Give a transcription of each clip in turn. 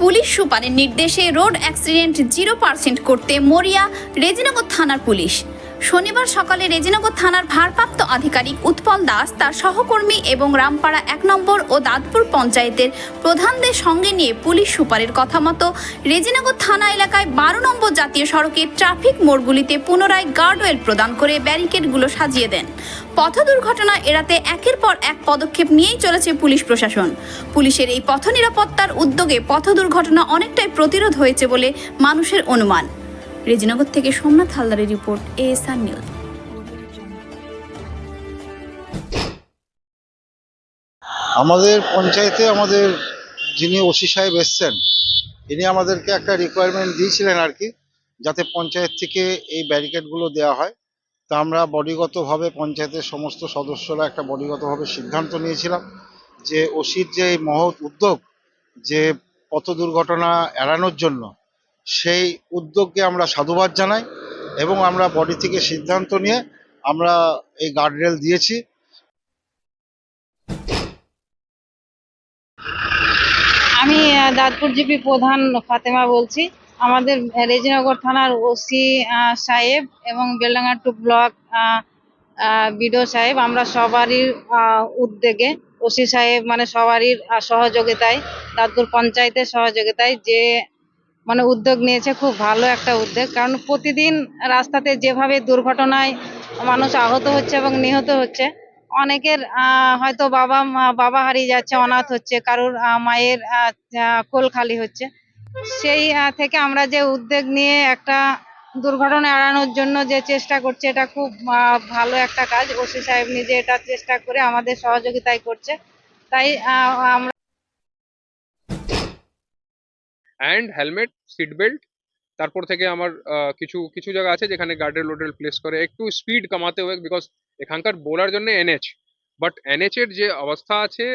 Police সুপারের নির্দেশে road accident zero percent করতে মরিয়া রেজিনগর থানার পুলিশ। শনিবার সকালে রেজিনগর থানার ভারপ্রাপ্ত আধিকারিক উৎপল দাস, তার সহকর্মী এবং রামপাড়া এক নম্বর ও দাঁতপুর পঞ্চায়েতের প্রধানদের সঙ্গে নিয়ে পুলিশ সুপারের কথা মতো রেজিনগর থানা এলাকায় বারো নম্বর জাতীয় সড়কের ট্রাফিক মোড়গুলিতে পুনরায় গার্ডওয়েল প্রদান করে ব্যারিকেডগুলো সাজিয়ে দেন। পথ দুর্ঘটনা এড়াতে একের পর এক পদক্ষেপ নিয়েই চলেছে পুলিশ প্রশাসন। পুলিশের এই পথ নিরাপত্তার উদ্যোগে পথ দুর্ঘটনা অনেকটাই প্রতিরোধ হয়েছে বলে মানুষের অনুমান। রেজিনগর থেকে সোমনাথ হালদারের রিপোর্ট এএসআর নিউজ। আমাদের পঞ্চায়েতে আমাদের যিনি ওসি সাহেব এসছেন তিনি আমাদেরকে একটা রিকোয়ারমেন্ট দিয়েছিলেন আর কি, যাতে পঞ্চায়েত থেকে এই ব্যারিকেডগুলো দেওয়া হয়। তা আমরা বডিগতভাবে পঞ্চায়েতের সমস্ত সদস্যরা একটা বডিগতভাবে সিদ্ধান্ত নিয়েছিলাম যে ওসির যে মহৎ উদ্যোগ, যে পথ দুর্ঘটনা এড়ানোর জন্য সেই উদ্যোগকে আমরা সাধুবাদ জানাই এবং আমরা বডি থেকে সিদ্ধান্ত নিয়ে আমরা এই গার্ডরেল দিয়েছি। আমি দাঁতপুর জিপি প্রধান ফাতেমা বলছি। আমাদের রেজিনগর থানার ওসি সাহেব এবং বেলডাঙ্গা টু ব্লক বিডিও সাহেব, আমরা সবারই উদ্যোগে, ওসি সাহেব মানে সবারই সহযোগিতায়, দাঁতপুর পঞ্চায়েতের সহযোগিতায় যে মানে উদ্যোগ নিয়েছে, খুব ভালো একটা উদ্যোগ। কারণ প্রতিদিন রাস্তাতে যেভাবে দুর্ঘটনায় মানুষ আহত হচ্ছে এবং নিহত হচ্ছে, অনেকের হয়তো বাবা বাবা হারিয়ে যাচ্ছে, অনাথ হচ্ছে, কারোর মায়ের কোল খালি হচ্ছে। সেই থেকে আমরা যে উদ্যোগ নিয়ে একটা দুর্ঘটনা এড়ানোর জন্য যে চেষ্টা করছে, এটা খুব ভালো একটা কাজ। ওসি সাহেব নিজে এটা চেষ্টা করে আমাদের সহযোগিতায় করছে। তাই আমরা অ্যান্ড হেলমেট সিট বেল্ট তারপর থেকে আমার কিছু কিছু জায়গা আছে যেখানে গার্ডেল লোডেল প্লেস করে। একটু স্পিড কমাতে হবে বিকজ এখানকার বলার জন্য এনএচ বাট এনএচ এর যে অবস্থা আছে,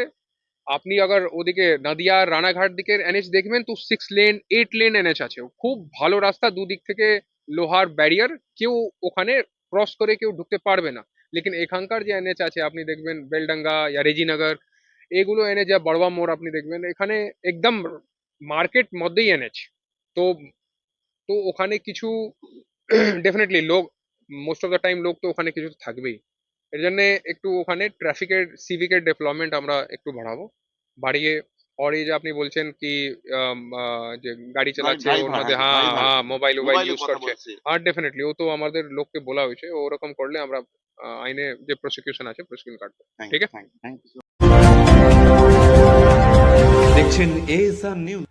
আপনি আবার ওদিকে নদিয়া, রানাঘাট দিকের এনএচ দেখবেন তো six lane eight lane NH আছে। খুব ভালো রাস্তা দুদিক থেকে লোহার ব্যারিয়ার কেউ ওখানে ক্রস করে কেউ ঢুকতে পারবে না। লেকিন এখানকার যে এনএচ আছে, আপনি দেখবেন বেলডাঙ্গা, ইয়া রেজিনগর, এগুলো এনে যা বড়বা মোড় আপনি দেখবেন, এখানে একদম মার্কেট মধ্যেই এনেছে তো তো ওখানে কিছু ডেফিনেটলি লোক মোস্ট অফ দ্য টাইম লোক তো ওখানে কিছু তো থাকবেই এর জন্য একটু ওখানে ট্রাফিকের সিভিকের ডেভেলপমেন্ট আমরা একটু বাড়াবো বাড়িয়ে और ये যে আপনি বলছেন কি আম, আহ, যে গাড়ি চালাচ্ছে ওর মধ্যে হ্যাঁ হ্যাঁ মোবাইল মোবাইল ইউজ করছে হ্যাঁ ডেফিনেটলি ও তো আমাদের লোককে বলা হয়েছে ওরকম করলে আমরা আহ, আইনে যে প্রসিকিউশন আছে প্রসিকিউশন কাটবো ঠিক আছে দেখছেন এএসআর নিউজ